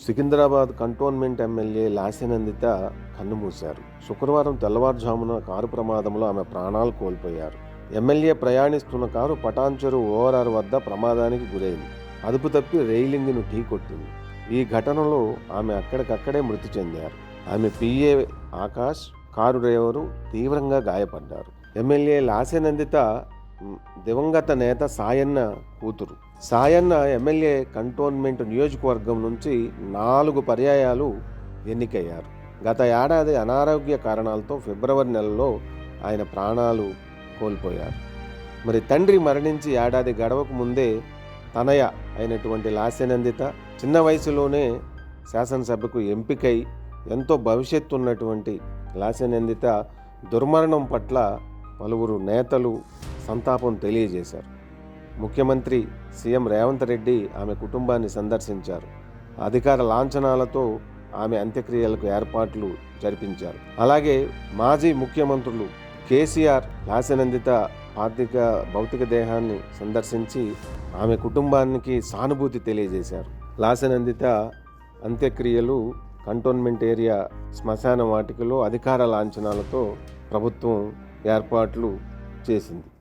Secunderabad cantonment MLA లాసినందిత కన్నుమూశారు శుక్రవారం తెల్లవారుజామున కారు ప్రమాదంలో ఆమె ప్రాణాలు కోల్పోయారు. ఎమ్మెల్యే ప్రయాణిస్తున్న కారు పటాన్చెరు ఓఆర్ఆర్ వద్ద ప్రమాదానికి గురైంది. అదుపు తప్పి రైలింగ్ను ఢీకొట్టింది ఈ ఘటనలో ఆమె అక్కడికక్కడే మృతి చెందారు. ఆమె పిఏ ఆకాష్ కారు డ్రైవరు తీవ్రంగా గాయపడ్డారు. ఎమ్మెల్యే లాసినందిత దివంగత నేత సాయన్న కూతురు. సాయన్న ఎమ్మెల్యే కంటోన్మెంట్ నియోజకవర్గం నుంచి నాలుగు పర్యాయాలు ఎన్నికయ్యారు. గత ఏడాది అనారోగ్య కారణాలతో ఫిబ్రవరి నెలలో ఆయన ప్రాణాలు కోల్పోయారు. మరి తండ్రి మరణించి ఏడాది గడవకు ముందే తనయ అయినటువంటి లాస్యనందిత చిన్న వయసులోనే శాసనసభకు ఎంపికై ఎంతో భవిష్యత్తు ఉన్నటువంటి లాస్యనందిత దుర్మరణం పట్ల పలువురు నేతలు సంతాపం తెలియజేశారు. ముఖ్యమంత్రి సీఎం రేవంత్ రెడ్డి ఆమె కుటుంబాన్ని సందర్శించారు. అధికార లాంఛనాలతో ఆమె అంత్యక్రియలకు ఏర్పాట్లు జరిపించారు. అలాగే మాజీ ముఖ్యమంత్రులు కేసీఆర్ లాసనందిత ఆర్థిక భౌతిక దేహాన్ని సందర్శించి ఆమె కుటుంబానికి సానుభూతి తెలియజేశారు. లాసనందిత అంత్యక్రియలు కంటోన్మెంట్ ఏరియా శ్మశాన వాటికలో అధికార లాంఛనాలతో ప్రభుత్వం ఏర్పాట్లు చేసింది.